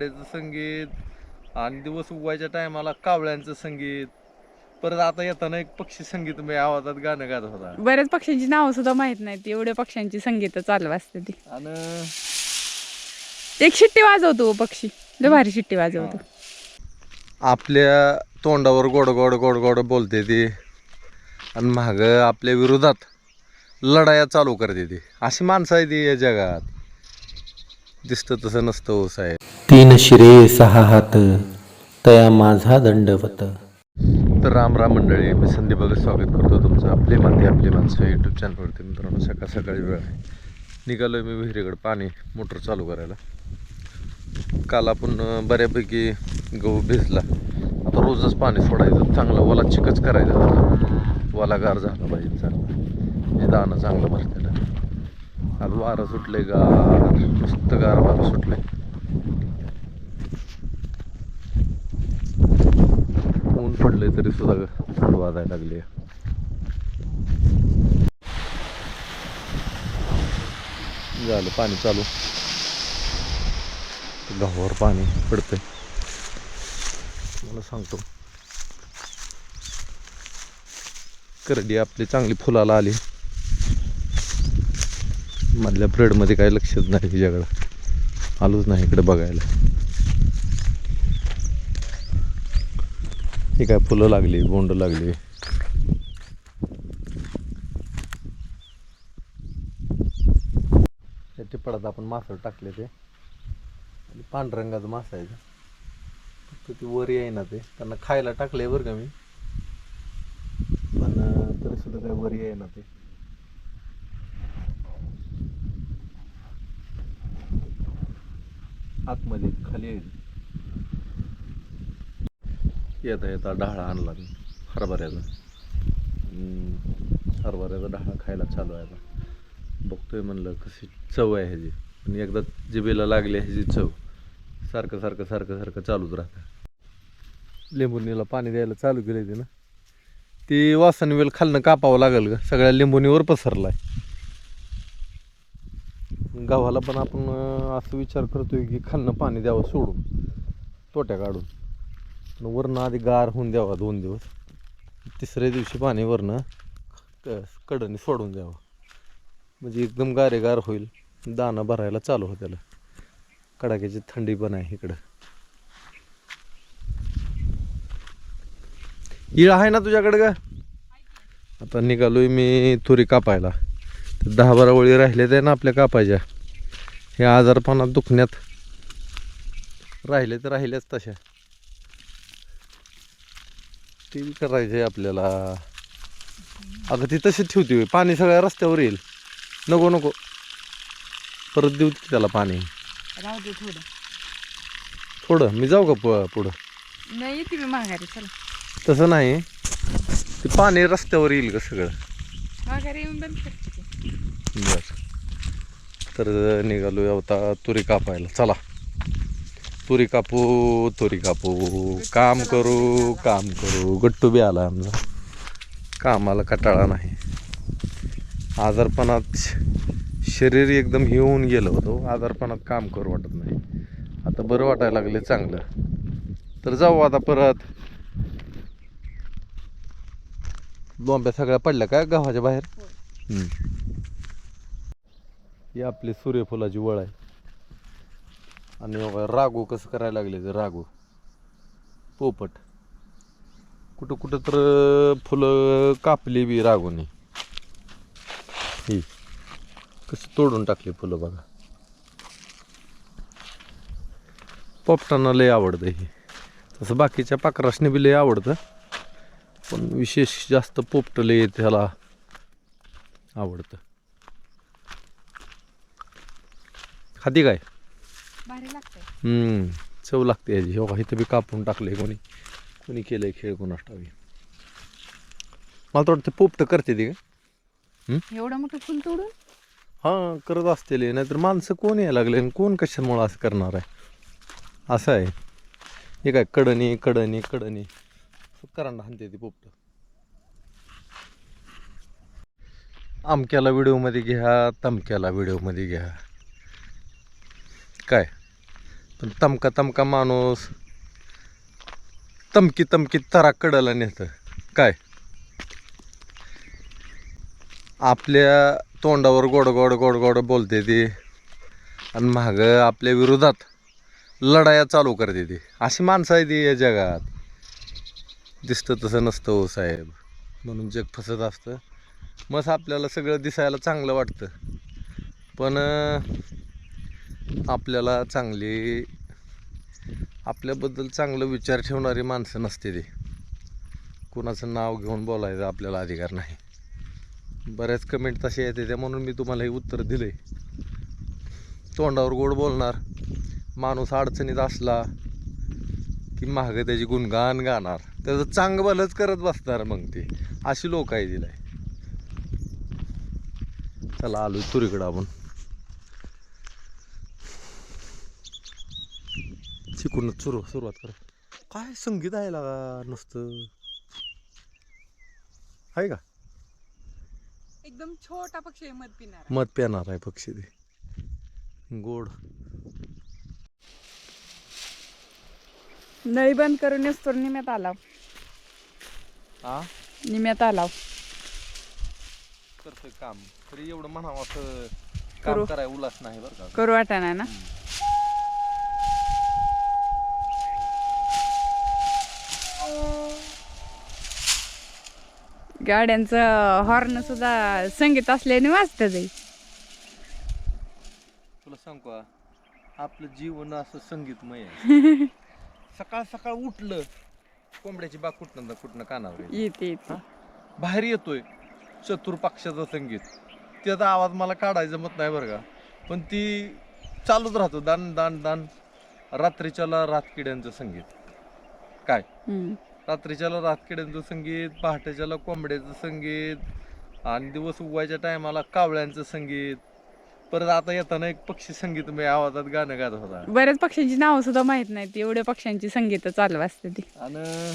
तांबड्याचं संगीत आणि दिवस उगवायच्या टायमाला कावळ्यांचं संगीत. परत आता येताना एक पक्षी संगीत मी आवाजात गाणं गात होता. बऱ्याच पक्ष्यांची नावं सुद्धा माहीत नाहीत. एवढ्या पक्ष्यांची संगीत चालू असते ती. आणि एक शिट्टी वाजवतो पक्षी. लय भारी शिट्टी वाजवतो. आपल्या तोंडावर गोड गोड गोड गोड बोलते ती. आणि माग आपल्या विरोधात लढाया चालू करते ती. अशी माणसं आहे ती या जगात. दिसतं तसं नसतं हो साहेब. तीन शिरे सहा हात तया माझा दंडवत. तर राम राम मंडळी मी संदीप बघत स्वागत करतो तुमचं आपली माती आपली माणसं यूट्यूब चॅनलवरती मित्रांनो सकाळ सकाळी वेळ आहे. निघालोय मी विहिरीकडे पाणी मोटर चालू करायला. काल आपण बऱ्यापैकी गहू भिजला. आता रोजच पाणी सोडायचं. चांगलं ओला चिकच करायचं. त्याला. ओला गार झाला पाहिजे चांगला. म्हणजे दाणं चांगलं भरते आज वारं सुटले गार. नुसतं गार वारं सुटले ऊन पडले तरी सुद्धा वाजायला लागली झालं पाणी चालू. गावावर पाणी पडतंय. मला सांगतो. करडी आपली चांगली फुलाला आली. मधल्या ब्रेडमध्ये काही लक्षच नाही तिच्याकडं आलोच नाही इकडे बघायला. ही काय फुलं लागली बोंड लागली. त्या टिपडात आपण मासळ टाकले ते. आणि पांढरंगाचं मास आहे फक्त ती वर येईना ते. त्यांना खायला टाकले बरं का मी. पण तरी सुद्धा काही वर येईना ते. आतमध्ये खाली येईल येता येता डहाळा आणला मी. हरभऱ्याचा. हरभऱ्याचा डहाळा खायला चालू आहे आता. बघतोय म्हणलं कशी चव आहे ह्याची. आणि एकदा जिबेला लागली ह्याची चव. सारखं सारखं सारखं सारखं चालूच राहतं. लिंबुनीला पाणी द्यायला चालू केलं ते ना ती वासन वेल खालनं कापावं लागेल का सगळ्या लिंबुनीवर आहे गव्हाला पण आपण असं विचार करतोय की खालनं पाणी द्यावं सोडून. तोट्या काढून. वरनं आधी गार होऊन द्यावा दोन दिवस. तिसऱ्या दिवशी पाणी वरनं क- सोडून द्यावं. म्हणजे एकदम गारेगार होईल. दाणं भरायला चालू हो त्याला कडाक्याची थंडी पण आहे इकडं. इळ आहे ना तुझ्याकडं का आता निघालोय मी तुरी कापायला. तर दहा बारा वळी राहिल्या त्या ना आपल्या कापायच्या. हे आजारपणात दुखण्यात. राहिले तर राहिल्याच तशा. ते करायचे आपल्याला. आता ती तशीच ठेवते होय. पाणी सगळ्या रस्त्यावर येईल. नको नको. परत देऊ की त्याला पाणी. राहू दे थोडं. थोडं? मी जाऊ का प पुढं? नाही येते मी माघारी. चला. तसं नाही. ते पाणी रस्त्यावर येईल का सगळं? माघारी येऊन बंद करते ते. बर. तर निघालो आता तुरी कापायला. चला. तुरी कापू तुरी कापू. काम करू काम करू. गट्टू बी आला आमचा. कामाला कटाळा नाही. आजारपणात शरीर एकदम हे होऊन गेलं होतं. आजारपणात काम करू वाटत नाही. आता बरं वाटायला लागले चांगलं. तर जाऊ आता परत. बोंब्या सगळ्या पडल्या काय गव्हाच्या बाहेर. ही आपली सूर्यफुलाची वळ आहे. आणि बाबा रागू कसं करायला लागले ते रागू पोपट. कुठं कुठं तर फुलं कापली बी रागूने ही. कसं तोडून टाकली फुलं बघा. पोपटांना लय आवडतं हे. तसं बाकीच्या पाखरासने बी लय आवडतं. पण विशेष जास्त पोपट लय त्याला आवडतं. खाती काय? भारी लागतंय. हम्म चव लागते याची. हो का? इथं बी कापून टाकले कोणी. कोणी केलंय खेळ कोणास ठावी मला तर वाटतं पोपट करते ती का? एवढं मोठं फुल तोडून? हां करत असतील नाहीतर माणसं कोण यायला लागले आणि कोण कशामुळं असं करणार आहे? असं आहे. हे काय कडणी कडणी कडणी करांना हाणते ती पोपट. अमक्याला व्हिडिओमध्ये घ्या तमक्याला व्हिडिओमध्ये घ्या. काय? पण तमका तमका माणूस तमकी तमकी तरा कडला नेतं. काय? आपल्या तोंडावर गोड गोड गोड गोड बोलते ती आणि माग आपल्या विरोधात लढाया चालू करते ती. अशी माणसं आहे ती या जगात. दिसतं तसं नसतं हो साहेब. म्हणून जग फसत असतं. मग आपल्याला सगळं दिसायला चांगलं वाटतं. पण आपल्याला चांगली आपल्याबद्दल चांगलं विचार ठेवणारी माणसं नसते ते. कुणाचं नाव घेऊन बोलायचं आपल्याला अधिकार नाही. बऱ्याच कमेंट तसे येते त्या म्हणून मी तुम्हाला हे उत्तर दिले तोंडावर गोड बोलणार माणूस अडचणीत असला की मागं त्याची गुणगान गाणार. त्याचं चांग भलंच करत बसणार मग ते. अशी लोक आहे दिलाय चला आलो तुरीकडं आपण. शिकूनच सुरू सुरुवात कर. काय संगीत आहे लागा नुसतं? आहे का? एकदम छोटा पक्षी मध पिणार. मध पेणार आहे पक्षी ते. गोड. नळी बंद करून येतो निम्यात आलाव. हा निम्यात आलाव. करतोय काम. तरी एवढं म्हणावं असं करू. काम कराय उल्हास नाही बरं का. करू वाटाणा ना? गाड्यांचं हॉर्न सुद्धा संगीत असल्याने वाजतं जाईल तुला सांग का? आपलं जीवन असं संगीतमय आहे. सकाळ सकाळ उठलं कोंबड्याची बाग कुठनं ना कुठनं कानावर येते. येते येते. बाहेर येतोय चतुर पक्षाचं संगीत. त्याचा आवाज मला काढायचं जमत नाही बरं का. पण ती चालूच राहतो दान दान दान. रात्रीच्याला रातकिड्यांचं संगीत. काय? हम्म. रात्रीच्याला रातकिड्यांचं संगीत पहाटेच्याला कोंबड्याचं संगीत आणि दिवस उगवायच्या टायमाला कावळ्यांचं संगीत. परत आता येताना एक पक्षी संगीत मी आवाजात गाणं गात होता. बऱ्याच पक्ष्यांची नावं सुद्धा माहीत नाहीत. एवढ्या पक्ष्यांची संगीत चालू असते ती. आणि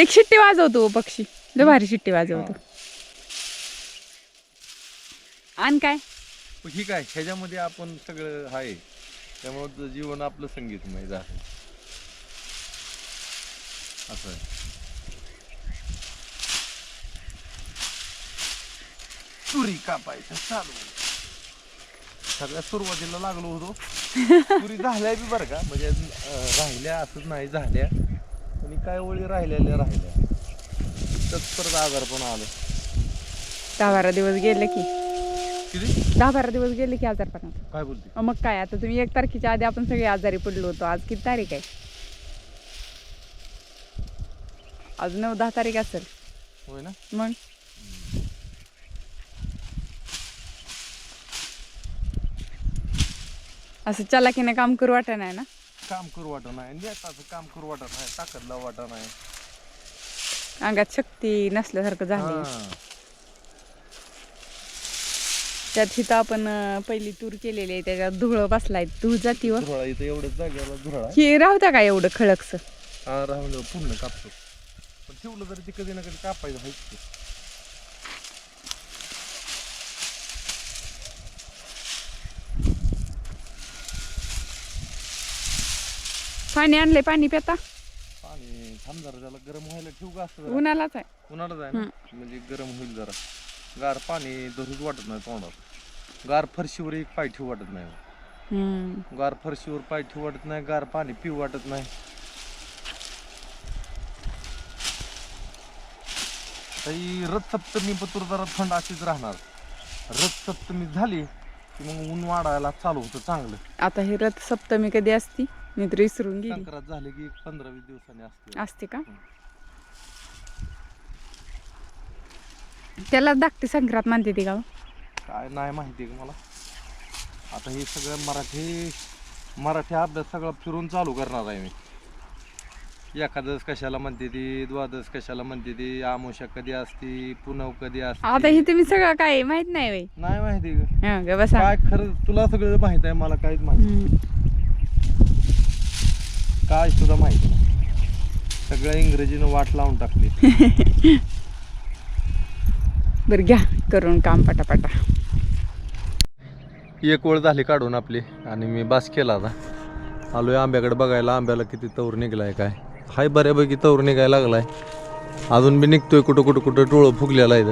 एक शिट्टी वाजवतो पक्षी. लय भारी शिट्टी वाजवतो. आणि काय? ही काय? ह्याच्यामध्ये आपण सगळं आहे. त्यामुळे जीवन आपलं संगीतमय झालं. असं तुरी कापायचं चालू. सगळ्यात सुरुवातीला लागलो होतो. तुरी झाल्या बी बरं का? म्हणजे अं, राहिल्या असंच नाही झाल्या. आणि काय ओळी राहिलेल्या राहिल्या. तर परत आजार पण आलं. दहा बारा दिवस गेले की. किती? दहा बारा दिवस गेले की आजारपणात. काय बोलते? मग काय आता तुम्ही एक तारखेच्या आधी आपण सगळे आजारी पडलो होतो. आज किती तारीख आहे? आज नऊ दहा तारीख असेल. होय ना? मग? असं चलाकीने काम करू वाटत नाही ना? काम करू वाटत नाही. नेताचं काम करू वाटत नाही. ताकदला वाटत नाही. अंगात शक्ती नसल्यासारखं झाले हा. त्यात हिथं आपण अं, पहिली टूर केलेली आहे. त्याच्यात धुळ बसलाय. धूळ जाती व धुराळा इथं एवढ्याच जागेला धुराळा ही राहता का एवढं खळकस? हा राहून पूर्ण कापतो. ठेवलं तरी ते कधी ना कधी कापायचं आहेच ते. पाणी आणलंय पाणी पिता. पाणी थांब जरा त्याला गरम व्हायला ठेवू का असं जरा? उन्हालाच आहे. उन्हाळा जाय ना? म्हणजे गरम होईल जरा. गार पाणी धरूच वाटत नाही तोंडात गार फरशीवर एक पाय ठेवू वाटत नाही. हम्म. गार फरशीवर पाय ठेवू वाटत नाही गार पाणी पिऊ वाटत नाही. रथ सप्तमी पतूर जरा थंड अशीच राहणार. रथ सप्तमी झाली की मग ऊन वाढायला चालू होतं चांगलं. आता ही रथ सप्तमी कधी असती? मी तर विसरून गेली. संक्रांत झाली की पंधरा वीस दिवसांनी असते. असते का? त्याला धाकटी संक्रांत मानते ती हो? काय नाही माहिती का मला. आता हे सगळं मराठी मराठी अभ्यास सगळा फिरून चालू करणार आहे मी. एकादश कशाला म्हणते ती द्वादश कशाला म्हणते ती आमोशा कधी असती पुनव कधी आता असते ही तुम्ही सगळं काय माहीत नाही वय नाही माहिती का हा ग बसा. काय खरं तुला सगळं माहीत आहे मला काहीच माहिती. काय सुद्धा माहिती नाही. सगळं इंग्रजीनं वाट लावून टाकली. बरं घ्या करून काम पटापटा. एक वेळ झाली काढून आपली आणि मी बास केला आता. आलोय आंब्याकडे बघायला आंब्याला किती तवर निघलाय काय. हाय बऱ्यापैकी तवर निघायला लागलाय. अजून बी निघतोय कुठं कुठं कुठं डोळं फुगलेलं आहे.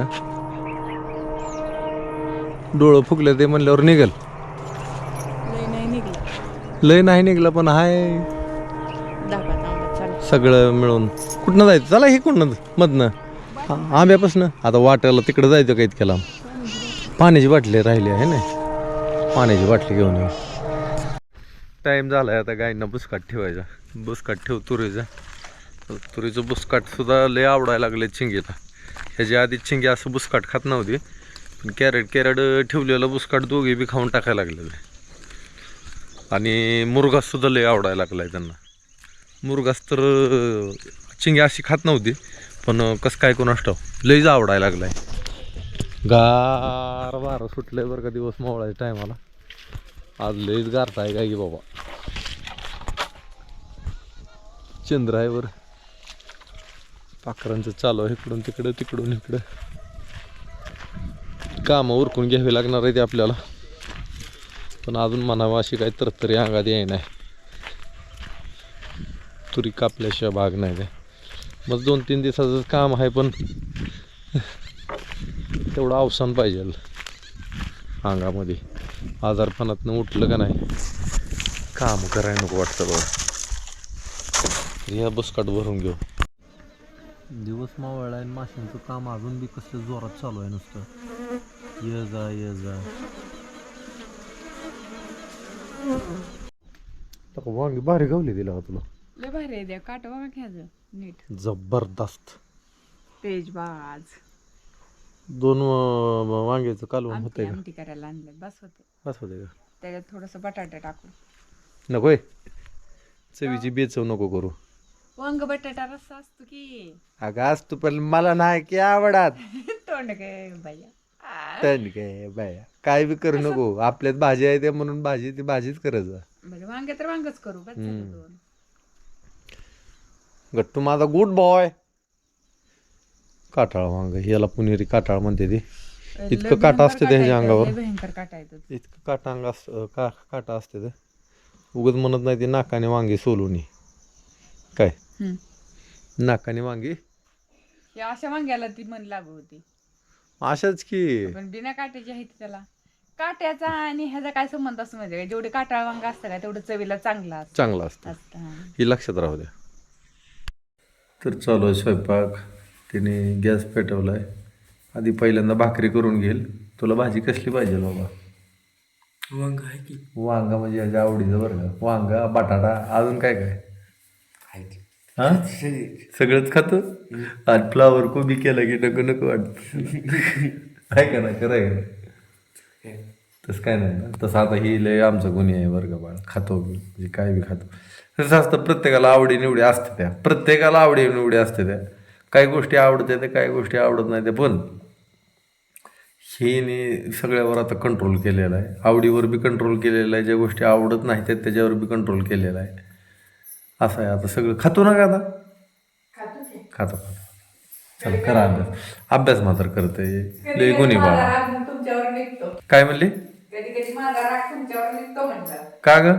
डोळं फुगले ते म्हणल्यावर निघल. लय नाही निघला. पण हाय. सगळं मिळून. कुठनं जायचं? चला हे कुठनं? मधनं. आंब्यापासनं. आता वाट्याला तिकडं जायचं का इतक्या लांब पाण्याची बाटली राहिली आहे ना? पाण्याची बाटली घेऊन येऊ. टाईम झालाय आता गायींना बुसकाट ठेवायचा. बुसकाट ठेव तुरीचा. तुरीचं बुसकाटसुद्धा लय आवडायला लागले चिंगेला. ह्याच्या आधी चिंगे असं बुसकाट खात नव्हती पण कॅरेट कॅरेट ठेवलेलं बुसकाट दोघे बी खाऊन टाकायला लागलेलं. आणि मुरगाससुद्धा लय आवडायला लागलाय त्यांना. मुरगास तर चिंगे अशी खात नव्हती पण कसं काय कोण असतो लईच आवडायला लागलाय. गार वारं सुटलंय बरं का दिवस मावळायच्या टायमाला. आज लईच गारता आहे काय की बाबा. चंद्र आहे बरं. पाखरांचं चालू आहे. इकडून तिकडं तिकडून इकडं. कामं उरकून घ्यावी लागणार आहे ते आपल्याला. पण अजून म्हणावं अशी काही तरतरी अंगात येई नाही. तुरी कापल्याशिवाय भाग नाही ते. मग दोन तीन दिवसाचं काम आहे पण तेवढं अवसान पाहिजे. अंगामध्ये. आजारपणातनं उठलं का नाही? काम करायला नको वाटतं बघा ह्या बसकाट भरून घेऊ. दिवस मावळला आहे माशांचं काम अजून बी कसलं जोरात चालू आहे नुसतं. ये जा ये जा. वांगी भारी गावली दिला का तुला लय भारी आहे द्या काट बघा घ्यायचं नीट. जबरदस्त. पेज बाज दोन अं, वांग्याचं कालवण होतंय का? आमटी करायला आणलं बस होते बस होते का? त्याच्यात थोडस बटाटा टाकून. नकोय चवीची बेचव नको करू. वांग बटाटा रस्सा असतो की. अगं आज तू पण मला नाही की आवडात. तोंड काय बाया तर काय बाया काय बी करू नको. आपल्यात भाजी आहे ते म्हणून भाजी ती भाजीच करायचं बरं वांगे तर वांगच करू बस झालं हम्म. दोन. गट्टू माझा गुड बॉय काटाळ वांग याला पुणेरी काटाळ म्हणते ती. लय इतकं काटा भयंकर असते त्याच्या काटा येतं, अंगावर. लय भयंकर काटा येतो इतकं काटा अंग अस का काटा असते ते. उगत म्हणत नाही ते नाकाने वांगी सोलूनी काय? नाकाने वांगी. या अशा वांग्याला ती मन लागू होती. अशाच की. पण बिना काट्याची आहे ती त्याला. काट्याचा आणि ह्याचा काय संबंध असतो म्हणजे जेवढे काटाळ वांग असतं का तेवढं चवीला चांगला असतं. चांगला असतं. असतं, हा. ही लक्षात राहू द्या. तर चालू आहे स्वयंपाक. तिने गॅस पेटवला आहे आधी पहिल्यांदा भाकरी करून घेईल. तुला भाजी कसली पाहिजे बाबा? वांग आहे की. वांगा म्हणजे याच्या आवडीचं बरं का? वांगा बटाटा अजून काय काय? आहे की. हा? सगळंच खातो? आणि फ्लावर कोबी केला की नको नको वाटत. आहे का ना खरं आहे. तसं काय नाही. ना तसं आता ही लय आमचं गुन्हे आहे बरं का बाळ. खातो म्हणजे काय बी खातो. तसं असतं प्रत्येकाला आवडी निवडी असते त्या. प्रत्येकाला आवडी निवडी असते त्या. काही गोष्टी आवडत्या त्या काही गोष्टी आवडत नाही त्या. पण हेने सगळ्यावर आता कंट्रोल केलेला आहे. आवडीवर बी कंट्रोल केलेला आहे. ज्या गोष्टी आवडत नाही त्या त्याच्यावर बी कंट्रोल केलेला आहे. असं आहे आता सगळं. खातो ना का आता? खातो खातो. चला करा अभ्यास. अभ्यास मात्र करते. लय गुन्हे बाळा. तुमच्यावर निघतो. काय म्हणली? कधी कधी माझा राग तुमच्यावर निघतो म्हणतात का ग?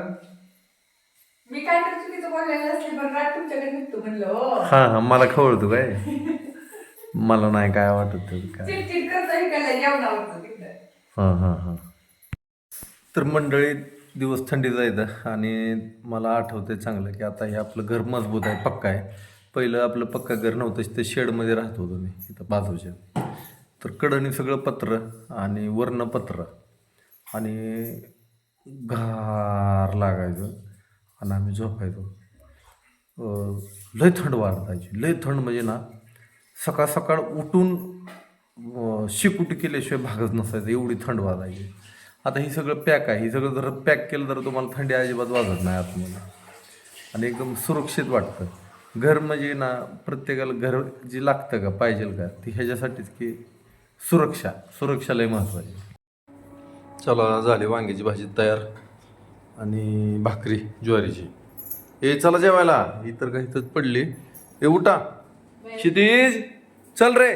मी काय तर चुकीचं बोललेलं असले पण राग तुमच्याकडे निघतो म्हणलं हो. हा हा मला खवळतो काय? मला नाही काय वाटत ते काय. चिडचिड करता इकडल्या जेवणावर तिकडे. हां हां हां. तर मंडळी दिवस थंडी जायचं आणि मला आठवते चांगलं की आता हे आपलं घर मजबूत आहे पक्का आहे. पहिलं आपलं पक्का घर नव्हतं ते शेडमध्ये राहत होतो मी इथं बाजूच्या. तर कडणी सगळं पत्र आणि वर्ण पत्र आणि घार लागायचं आणि आम्ही झोपायचो. लय थंड वाढतायची लय थंड म्हणजे ना सकाळ सकाळ उठून अं, केल्याशिवाय भागच नसायचं एवढी थंड वाजायची आता हे सगळं पॅक आहे. ही सगळं जर पॅक केलं तर तुम्हाला थंडी अजिबात वाजत नाही आतमध्ये. आणि एकदम सुरक्षित वाटतं. घर म्हणजे ना प्रत्येकाला घर जे लागतं का पाहिजे का ती ह्याच्यासाठीच की सुरक्षा. सुरक्षा लय महत्त्वाची चला झाली वांग्याची भाजी तयार आणि भाकरी ज्वारीची. ए चला जेवायला. ही तर काही तर पडली. ए उठा. क्षितिज चल रे.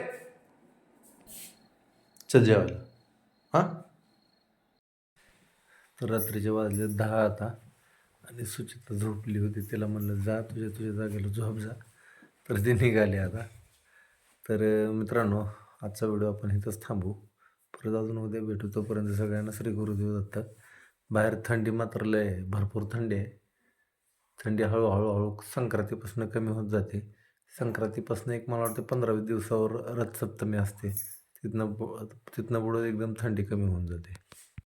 चल जेवायला. हां? तर रात्रीचे वाजले दहा आता. आणि सुचिता झोपली होती. तिला म्हणलं जा तुझ्या तुझ्या जागेला झोप जा. तर ती निघाली आता. तर मित्रांनो आजचा व्हिडिओ आपण इथंच थांबू. परत अजून उद्या भेटू. तोपर्यंत सगळ्यांना श्री गुरुदेव दत्त. बाहेर थंडी मात्र लय भरपूर थंडी आहे. थंडी हळूहळू हळू संक्रांतीपासून कमी होत जाते. संक्रांतीपासून एक मला वाटतं पंधरावीस दिवसावर रथसप्तमी असते. तिथनं तिथनं पुढं एकदम थंडी कमी होऊन जाते.